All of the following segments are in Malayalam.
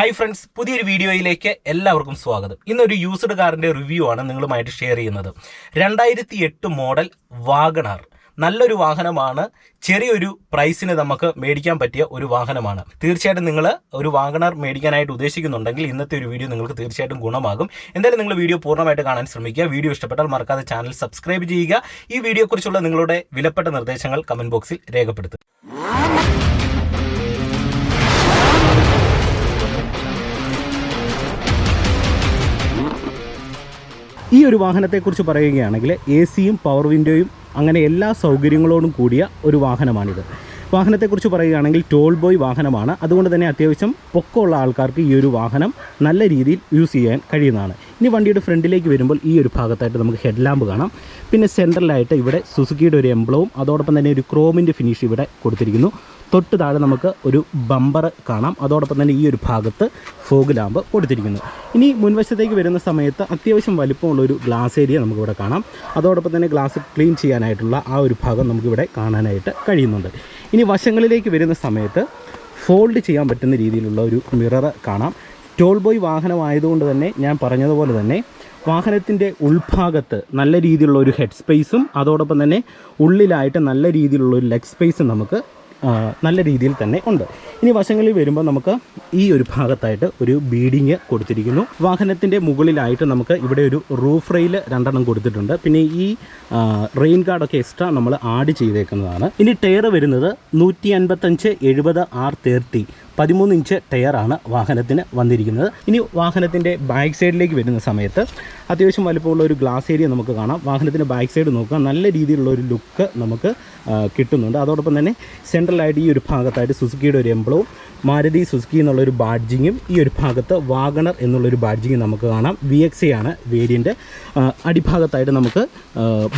ഹായ് ഫ്രണ്ട്സ് പുതിയൊരു വീഡിയോയിലേക്ക് എല്ലാവർക്കും സ്വാഗതം. ഇന്നൊരു യൂസ്ഡ് കാറിന്റെ റിവ്യൂ ആണ് നിങ്ങളുമായിട്ട് ഷെയർ ചെയ്യുന്നത്. രണ്ടായിരത്തി എട്ട് മോഡൽ വാഗണാർ. നല്ലൊരു വാഹനമാണ്. ചെറിയൊരു പ്രൈസിന് നമുക്ക് മേടിക്കാൻ പറ്റിയ ഒരു വാഹനമാണ്. തീർച്ചയായിട്ടും നിങ്ങൾ ഒരു വാഗണാർ മേടിക്കാനായിട്ട് ഉദ്ദേശിക്കുന്നുണ്ടെങ്കിൽ ഇന്നത്തെ ഒരു വീഡിയോ നിങ്ങൾക്ക് തീർച്ചയായിട്ടും ഗുണമാകും. എന്തായാലും നിങ്ങൾ വീഡിയോ പൂർണമായിട്ട് കാണാൻ ശ്രമിക്കുക. വീഡിയോ ഇഷ്ടപ്പെട്ടാൽ മറക്കാതെ ചാനൽ സബ്സ്ക്രൈബ് ചെയ്യുക. ഈ വീഡിയോയെക്കുറിച്ചുള്ള നിങ്ങളുടെ വിലപ്പെട്ട നിർദ്ദേശങ്ങൾ കമന്റ് ബോക്സിൽ രേഖപ്പെടുത്തുക. ഈ ഒരു വാഹനത്തെക്കുറിച്ച് പറയുകയാണെങ്കിൽ എ സിയും പവർ വിൻഡോയും അങ്ങനെ എല്ലാ സൗകര്യങ്ങളോടും കൂടിയ ഒരു വാഹനമാണിത്. വാഹനത്തെക്കുറിച്ച് പറയുകയാണെങ്കിൽ ടോൾ ബോയ് വാഹനമാണ്. അതുകൊണ്ട് തന്നെ അത്യാവശ്യം പൊക്കമുള്ള ആൾക്കാർക്ക് ഈ ഒരു വാഹനം നല്ല രീതിയിൽ യൂസ് ചെയ്യാൻ കഴിയുന്നതാണ്. ഇനി വണ്ടിയുടെ ഫ്രണ്ടിലേക്ക് വരുമ്പോൾ ഈ ഒരു ഭാഗത്തായിട്ട് നമുക്ക് ഹെഡ് ലാമ്പ് കാണാം. പിന്നെ സെൻട്രലായിട്ട് ഇവിടെ സുസുക്കിയുടെ ഒരു എംബ്ലവും അതോടൊപ്പം തന്നെ ഒരു ക്രോമിന്റെ ഫിനിഷ് ഇവിടെ കൊടുത്തിരിക്കുന്നു. തൊട്ട് താഴെ നമുക്ക് ഒരു ബമ്പർ കാണാം. അതോടൊപ്പം തന്നെ ഈ ഒരു ഭാഗത്ത് ഫോഗ് ലാമ്പ് കൊടുത്തിരിക്കുന്നു. ഇനി മുൻവശത്തേക്ക് വരുന്ന സമയത്ത് അത്യാവശ്യം വലിപ്പമുള്ള ഒരു ഗ്ലാസ് ഏരിയ നമുക്കിവിടെ കാണാം. അതോടൊപ്പം തന്നെ ഗ്ലാസ് ക്ലീൻ ചെയ്യാനായിട്ടുള്ള ആ ഒരു ഭാഗം നമുക്കിവിടെ കാണാനായിട്ട് കഴിയുന്നുണ്ട്. ഇനി വശങ്ങളിലേക്ക് വരുന്ന സമയത്ത് ഫോൾഡ് ചെയ്യാൻ പറ്റുന്ന രീതിയിലുള്ള ഒരു മിറർ കാണാം. ടോൾ ബോയ് വാഹനമായതുകൊണ്ട് തന്നെ ഞാൻ പറഞ്ഞതുപോലെ തന്നെ വാഹനത്തിന്റെ ഉൾഭാഗത്ത് നല്ല രീതിയിലുള്ള ഒരു ഹെഡ് സ്പേസും അതോടൊപ്പം തന്നെ ഉള്ളിലായിട്ട് നല്ല രീതിയിലുള്ള ഒരു ലെഗ് സ്പേസും നമുക്ക് നല്ല രീതിയിൽ തന്നെ ഉണ്ട്. ഇനി വശങ്ങളിൽ വരുമ്പോൾ നമുക്ക് ഈ ഒരു ഭാഗത്തായിട്ട് ഒരു ബീഡിങ് കൊടുത്തിരിക്കുന്നു. വാഹനത്തിന്റെ മുകളിലായിട്ട് നമുക്ക് ഇവിടെ ഒരു റൂഫ് റെയിൽ രണ്ടെണ്ണം കൊടുത്തിട്ടുണ്ട്. പിന്നെ ഈ റെയിൻ ഗാർഡൊക്കെ എക്സ്ട്രാ നമ്മൾ ആഡ് ചെയ്തേക്കുന്നതാണ്. ഇനി ടയർ വരുന്നത് നൂറ്റി അൻപത്തഞ്ച് എഴുപത് ആർ തേർട്ടി പതിമൂന്ന് ഇഞ്ച് ടയറാണ് വാഹനത്തിന് വന്നിരിക്കുന്നത്. ഇനി വാഹനത്തിന്റെ ബാക്ക് സൈഡിലേക്ക് വരുന്ന സമയത്ത് അത്യാവശ്യം വലുപ്പമുള്ള ഒരു ഗ്ലാസ് ഏരിയ നമുക്ക് കാണാം. വാഹനത്തിന്റെ ബാക്ക് സൈഡ് നോക്കുക നല്ല രീതിയിലുള്ള ഒരു ലുക്ക് നമുക്ക് കിട്ടുന്നുണ്ട്. അതോടൊപ്പം തന്നെ സെൻട്രലായിട്ട് ഈ ഒരു ഭാഗത്തായിട്ട് സുസുക്കിയുടെ ഒരു എംബ്ലവും മാരുതി സുസുക്കി എന്നുള്ളൊരു ബാഡ്ജിങ്ങും ഈ ഒരു ഭാഗത്ത് വാഗണർ എന്നുള്ളൊരു ബാഡ്ജിങ്ങും നമുക്ക് കാണാം. വി എക്സ് ആണ് വേരിയന്റ് അടിഭാഗത്തായിട്ട് നമുക്ക്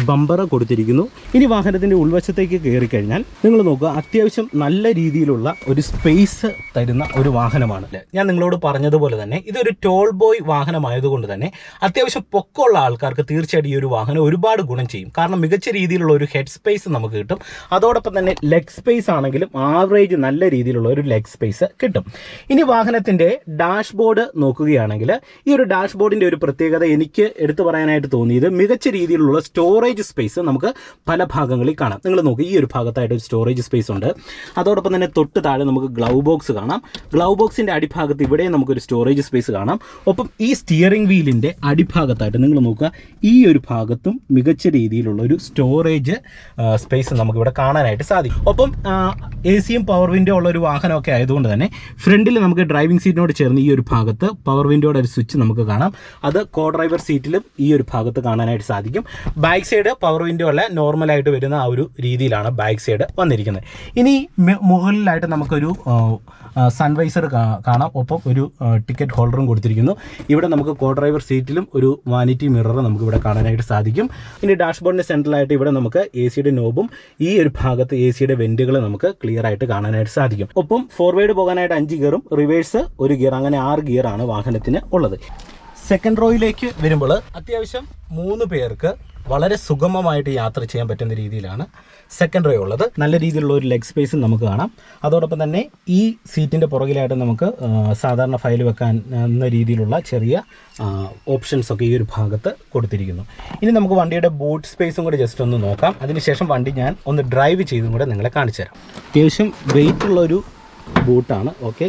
ബമ്പർ കൊടുത്തിരിക്കുന്നു. ഇനി വാഹനത്തിന്റെ ഉൾവശത്തേക്ക് കയറി കഴിഞ്ഞാൽ നിങ്ങൾ നോക്കുക അത്യാവശ്യം നല്ല രീതിയിലുള്ള ഒരു സ്പേസ് തരുന്ന ഒരു വാഹനമാണ്. ഞാൻ നിങ്ങളോട് പറഞ്ഞതുപോലെ തന്നെ ഇതൊരു ടോൾ ബോയ് വാഹനമായതുകൊണ്ട് തന്നെ അത്യാവശ്യം പൊക്കമുള്ള ആൾക്കാർക്ക് തീർച്ചയായിട്ടും ഈ ഒരു വാഹനം ഒരുപാട് ഗുണം ചെയ്യും. കാരണം മികച്ച രീതിയിലുള്ള ഒരു ഹെഡ് സ്പേസ് നമുക്ക് കിട്ടും. അതോടൊപ്പം തന്നെ ലെഗ് സ്പേസ് ആണെങ്കിലും ആവറേജ് നല്ല രീതിയിലുള്ള ഒരു ലെഗ് സ്പേസ് കിട്ടും. ഇനി വാഹനത്തിന്റെ ഡാഷ്ബോർഡ് നോക്കുകയാണെങ്കിൽ ഈ ഒരു ഡാഷ് ഡാഷ്ബോർഡിന്റെ ഒരു പ്രത്യേകത എനിക്ക് എടുത്തു പറയാനായിട്ട് തോന്നിയത് മികച്ച രീതിയിലുള്ള സ്റ്റോറേജ് സ്പേസ് നമുക്ക് പല ഭാഗങ്ങളിൽ കാണാം. നിങ്ങൾ നോക്കുക ഈ ഒരു ഭാഗത്തായിട്ട് ഒരു സ്റ്റോറേജ് സ്പേസ് ഉണ്ട്. അതോടൊപ്പം തന്നെ തൊട്ട് താഴെ നമുക്ക് ഗ്ലൗ ബോക്സ് കാണാം. ഗ്ലൗ ബോക്സിന്റെ അടിഭാഗത്ത് ഇവിടെ നമുക്കൊരു സ്റ്റോറേജ് സ്പേസ് കാണാം. ഒപ്പം ഈ സ്റ്റിയറിംഗ് വീലിന്റെ അടിഭാഗത്തായിട്ട് നിങ്ങൾ നോക്കുക ഈ ഒരു ഭാഗത്തും മികച്ച രീതിയിലുള്ള ഒരു സ്റ്റോറേജ് സ്പേസ് നമുക്ക് ഇവിടെ കാണാനായിട്ട് സാധിക്കും. ഒപ്പം എ സിയും പവർ വിൻഡോ ഉള്ള ഒരു വാഹനമൊക്കെ ആയതുകൊണ്ട് തന്നെ ഫ്രണ്ടിൽ നമുക്ക് ഡ്രൈവിംഗ് സീറ്റിനോട് ചേർന്ന് ഈ ഒരു ഭാഗത്ത് പവർ വിൻഡോയുടെ ഒരു സ്വിച്ച് നമുക്ക് കാണാം. അത് കോ ഡ്രൈവർ സീറ്റിലും ഈ ഒരു ഭാഗത്ത് കാണാനായിട്ട് സാധിക്കും. ബാക്ക് സൈഡ് പവർ വിൻഡോ അല്ല നോർമലായിട്ട് വരുന്ന ആ ഒരു രീതിയിലാണ് ബാക്ക് സൈഡ് വന്നിരിക്കുന്നത്. ഇനി മുകളിലായിട്ട് നമുക്കൊരു സൺവൈസർ കാണാം. ഒപ്പം ഒരു ടിക്കറ്റ് ഹോൾഡറും കൊടുത്തിരിക്കുന്നു. ഇവിടെ നമുക്ക് കോ ഡ്രൈവർ സീറ്റിലും ഒരു വാനിറ്റി മിറർ നമുക്ക് ഇവിടെ കാണാനായിട്ട് സാധിക്കും. ഇനി ഡാഷ്ബോർഡിന്റെ സെൻട്രലായിട്ട് ഇവിടെ നമുക്ക് എ സിയുടെ നോബും ഈ ഒരു ഭാഗത്ത് എ സിയുടെ വെന്റുകൾ നമുക്ക് ക്ലിയർ ആയിട്ട് കാണാനായിട്ട് സാധിക്കും. ഒപ്പം ഫോർവേഡ് പോകാനായിട്ട് അഞ്ച് ഗിയറും റിവേഴ്സ് ഒരു ഗിയർ അങ്ങനെ ആറ് ഗിയറാണ് വാഹനത്തിന് ഉള്ളത്. സെക്കൻഡ് റോയിലേക്ക് വരുമ്പോൾ അത്യാവശ്യം മൂന്ന് പേർക്ക് വളരെ സുഗമമായിട്ട് യാത്ര ചെയ്യാൻ പറ്റുന്ന രീതിയിലാണ് സെക്കൻഡ് റോ ഉള്ളത്. നല്ല രീതിയിലുള്ള ഒരു ലെഗ് സ്പേസും നമുക്ക് കാണാം. അതോടൊപ്പം തന്നെ ഈ സീറ്റിന്റെ പുറകിലായിട്ട് നമുക്ക് സാധാരണ ഫയൽ വെക്കാൻ എന്ന രീതിയിലുള്ള ചെറിയ ഓപ്ഷൻസ് ഒക്കെ ഈ ഒരു ഭാഗത്ത് കൊടുത്തിരിക്കുന്നു. ഇനി നമുക്ക് വണ്ടിയുടെ ബൂട്ട് സ്പേസും കൂടെ ജസ്റ്റ് ഒന്ന് നോക്കാം. അതിനുശേഷം വണ്ടി ഞാൻ ഒന്ന് ഡ്രൈവ് ചെയ്തും കൂടെ നിങ്ങളെ കാണിച്ചു തരാം അത്യാവശ്യം വെയിറ്റ് ഉള്ള ഒരു ബൂട്ടാണ് ഓക്കെ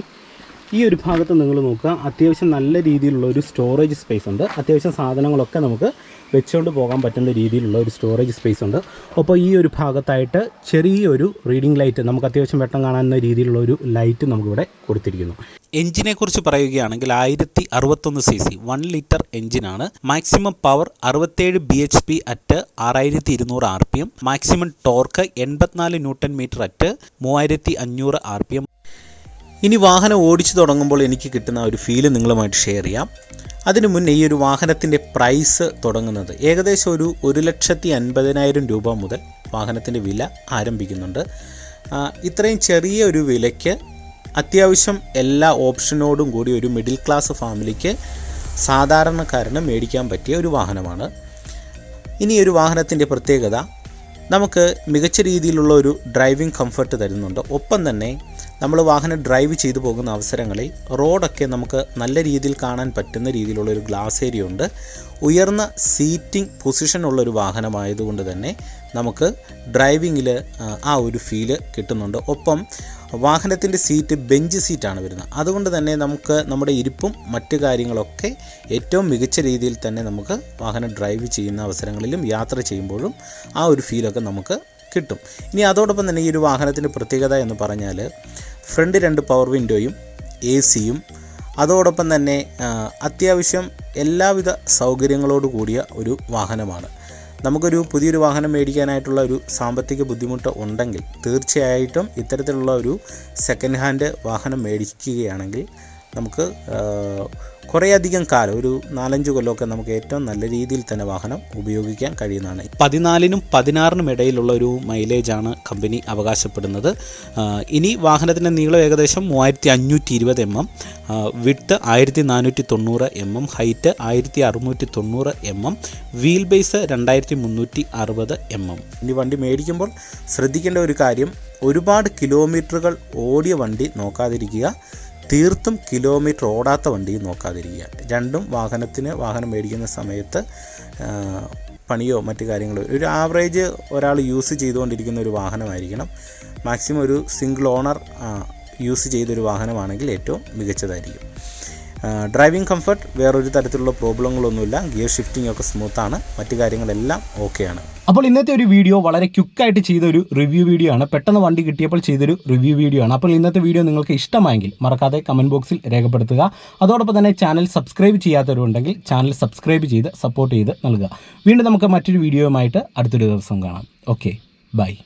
ഈ ഒരു ഭാഗത്ത് നിങ്ങൾ നോക്കുക അത്യാവശ്യം നല്ല രീതിയിലുള്ള ഒരു സ്റ്റോറേജ് സ്പേസ് ഉണ്ട്. അത്യാവശ്യം സാധനങ്ങളൊക്കെ നമുക്ക് വെച്ചുകൊണ്ട് പോകാൻ പറ്റുന്ന രീതിയിലുള്ള ഒരു സ്റ്റോറേജ് സ്പേസ് ഉണ്ട്. അപ്പോൾ ഈ ഒരു ഭാഗത്തായിട്ട് ചെറിയൊരു റീഡിംഗ് ലൈറ്റ് നമുക്ക് അത്യാവശ്യം വെട്ടം കാണാവുന്ന രീതിയിലുള്ള ഒരു ലൈറ്റ് നമുക്കിവിടെ കൊടുത്തിരിക്കുന്നു. എഞ്ചിനെക്കുറിച്ച് പറയുകയാണെങ്കിൽ ആയിരത്തി അറുപത്തൊന്ന് സി സി വൺ ലിറ്റർ എഞ്ചിനാണ് മാക്സിമം പവർ അറുപത്തേഴ് ബി എച്ച് പി അറ്റ് ആറായിരത്തി ഇരുന്നൂറ് R P M maximum torque എൺപത്തിനാല് ന്യൂട്ടൺ മീറ്റർ അറ്റ് മൂവായിരത്തി അഞ്ഞൂറ് ആർ പി എം ഇനി വാഹനം ഓടിച്ചു തുടങ്ങുമ്പോൾ എനിക്ക് കിട്ടുന്ന ഒരു ഫീൽ നിങ്ങളുമായിട്ട് ഷെയർ ചെയ്യാം. അതിനു മുന്നേ ഈ ഒരു വാഹനത്തിന്റെ പ്രൈസ് തുടങ്ങുന്നത് ഏകദേശം ഒരു ഒരു ലക്ഷത്തി അൻപതിനായിരം രൂപ മുതൽ വാഹനത്തിന്റെ വില ആരംഭിക്കുന്നുണ്ട്. ഇത്രയും ചെറിയ ഒരു വിലയ്ക്ക് അത്യാവശ്യം എല്ലാ ഓപ്ഷനോടും കൂടി ഒരു മിഡിൽ ക്ലാസ് ഫാമിലിക്ക് സാധാരണക്കാരന് മേടിക്കാൻ പറ്റിയ ഒരു വാഹനമാണ്. ഇനി ഒരു വാഹനത്തിന്റെ പ്രത്യേകത നമുക്ക് മികച്ച രീതിയിലുള്ള ഒരു ഡ്രൈവിംഗ് കംഫർട്ട് തരുന്നുണ്ട്. ഒപ്പം തന്നെ നമ്മൾ വാഹനം ഡ്രൈവ് ചെയ്തു പോകുന്ന അവസരങ്ങളിൽ റോഡൊക്കെ നമുക്ക് നല്ല രീതിയിൽ കാണാൻ പറ്റുന്ന രീതിയിലുള്ള ഒരു ഗ്ലാസ് ഏരിയ ഉണ്ട്. ഉയർന്ന സീറ്റിംഗ് പൊസിഷനുള്ള ഒരു വാഹനമായതുകൊണ്ട് തന്നെ നമുക്ക് ഡ്രൈവിങ്ങിൽ ആ ഒരു ഫീൽ കിട്ടുന്നുണ്ട്. ഒപ്പം വാഹനത്തിന്റെ സീറ്റ് ബെഞ്ച് സീറ്റാണ് വരുന്നത്. അതുകൊണ്ട് തന്നെ നമുക്ക് നമ്മുടെ ഇരിപ്പും മറ്റു കാര്യങ്ങളൊക്കെ ഏറ്റവും മികച്ച രീതിയിൽ തന്നെ നമുക്ക് വാഹനം ഡ്രൈവ് ചെയ്യുന്ന അവസരങ്ങളിലും യാത്ര ചെയ്യുമ്പോഴും ആ ഒരു ഫീലൊക്കെ നമുക്ക് കിട്ടും. ഇനി അതോടൊപ്പം തന്നെ ഈ ഒരു വാഹനത്തിന്റെ പ്രത്യേകത എന്ന് പറഞ്ഞാൽ ഫ്രണ്ട് രണ്ട് പവർ വിൻഡോയും എ സിയും. അതോടൊപ്പം തന്നെ അത്യാവശ്യം എല്ലാവിധ സൗകര്യങ്ങളോട് കൂടിയ ഒരു വാഹനമാണ്. നമുക്കൊരു പുതിയൊരു വാഹനം മേടിക്കാനായിട്ടുള്ള ഒരു സാമ്പത്തിക ബുദ്ധിമുട്ട് ഉണ്ടെങ്കിൽ തീർച്ചയായിട്ടും ഇത്തരത്തിലുള്ള ഒരു സെക്കൻഡ് ഹാൻഡ് വാഹനം മേടിക്കുകയാണെങ്കിൽ നമുക്ക് കുറേയധികം കാലം ഒരു നാലഞ്ച് കൊല്ലമൊക്കെ നമുക്ക് ഏറ്റവും നല്ല രീതിയിൽ തന്നെ വാഹനം ഉപയോഗിക്കാൻ കഴിയുന്നതാണ്. പതിനാലിനും പതിനാറിനും ഇടയിലുള്ള ഒരു മൈലേജാണ് കമ്പനി അവകാശപ്പെടുന്നത്. ഇനി വാഹനത്തിന്റെ നീളം ഏകദേശം മൂവായിരത്തി അഞ്ഞൂറ്റി ഇരുപത് എം എം വിട്ട് ആയിരത്തി നാനൂറ്റി തൊണ്ണൂറ് എം എം ഹൈറ്റ് ആയിരത്തി അറുന്നൂറ്റി തൊണ്ണൂറ് എം എം വീൽ ബേസ് രണ്ടായിരത്തി മുന്നൂറ്റി അറുപത് എം എം. ഇനി വണ്ടി മേടിക്കുമ്പോൾ ശ്രദ്ധിക്കേണ്ട ഒരു കാര്യം ഒരുപാട് കിലോമീറ്ററുകൾ ഓടിയ വണ്ടി നോക്കാതിരിക്കുക. തീർത്തും കിലോമീറ്റർ ഓടാത്ത വണ്ടിയും നോക്കാതിരിക്കുക. രണ്ടും വാഹനത്തിന് വാഹനം മേടിക്കുന്ന സമയത്ത് പണിയോ മറ്റു കാര്യങ്ങളോ ഒരു ആവറേജ് ഒരാൾ യൂസ് ചെയ്തുകൊണ്ടിരിക്കുന്ന ഒരു വാഹനമായിരിക്കണം. മാക്സിമം ഒരു സിംഗിൾ ഓണർ യൂസ് ചെയ്തൊരു വാഹനമാണെങ്കിൽ ഏറ്റവും മികച്ചതായിരിക്കും. ഡ്രൈവിംഗ് കംഫർട്ട് വേറൊരു തരത്തിലുള്ള പ്രോബ്ലങ്ങളൊന്നുമില്ല. ഗിയർ ഷിഫ്റ്റിംഗ് ഒക്കെ സ്മൂത്താണ് മറ്റു കാര്യങ്ങളെല്ലാം ഓക്കെയാണ് അപ്പോൾ ഇന്നത്തെ ഒരു വീഡിയോ വളരെ ക്യുക്കായിട്ട് ചെയ്ത ഒരു റിവ്യൂ വീഡിയോ ആണ്. പെട്ടെന്ന് വണ്ടി കിട്ടിയപ്പോൾ ചെയ്തൊരു റിവ്യൂ വീഡിയോ ആണ്. അപ്പോൾ ഇന്നത്തെ വീഡിയോ നിങ്ങൾക്ക് ഇഷ്ടമായെങ്കിൽ മറക്കാതെ കമന്റ് ബോക്സിൽ രേഖപ്പെടുത്തുക. അതോടൊപ്പം തന്നെ ചാനൽ സബ്സ്ക്രൈബ് ചെയ്യാത്തവരുണ്ടെങ്കിൽ ചാനൽ സബ്സ്ക്രൈബ് ചെയ്ത് സപ്പോർട്ട് ചെയ്ത് നൽകുക. വീണ്ടും നമുക്ക് മറ്റൊരു വീഡിയോയുമായിട്ട് അടുത്തൊരു ദിവസം കാണാം. Okay bye